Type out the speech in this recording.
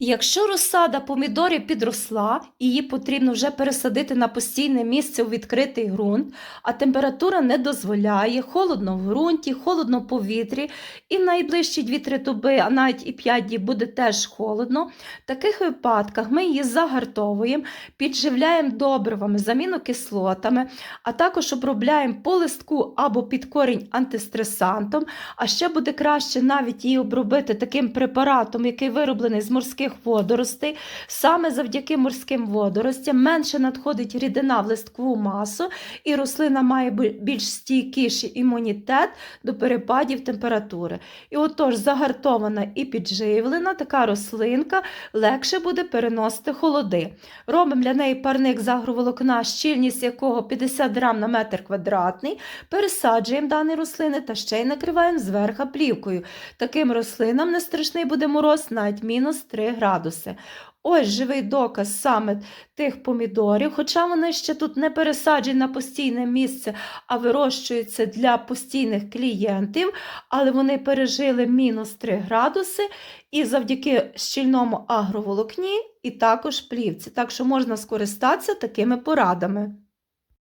Якщо розсада помідорів підросла, її потрібно вже пересадити на постійне місце у відкритий ґрунт, а температура не дозволяє, холодно в ґрунті, холодно в повітрі, і в найближчі 2-3 доби, а навіть і 5 діб буде теж холодно. В таких випадках ми її загартовуємо, підживляємо добривами, замінокислотами, а також обробляємо по листку або під корінь антистресантом. А ще буде краще навіть її обробити таким препаратом, який вироблений з морських водоростей. Саме завдяки морським водоростям менше надходить рідина в листкову масу, і рослина має більш стійкіший імунітет до перепадів температури. І отож, загартована і підживлена така рослинка легше буде переносити холоди. Робимо для неї парник з агроволокна, щільність якого 50 грам на метр квадратний, пересаджуємо дані рослини та ще й накриваємо зверху плівкою. Таким рослинам не страшний буде мороз навіть мінус 3 градуси. Ось живий доказ саме тих помідорів, хоча вони ще тут не пересаджені на постійне місце, а вирощуються для постійних клієнтів, але вони пережили мінус 3 градуси і завдяки щільному агроволокні і також плівці. Так що можна скористатися такими порадами.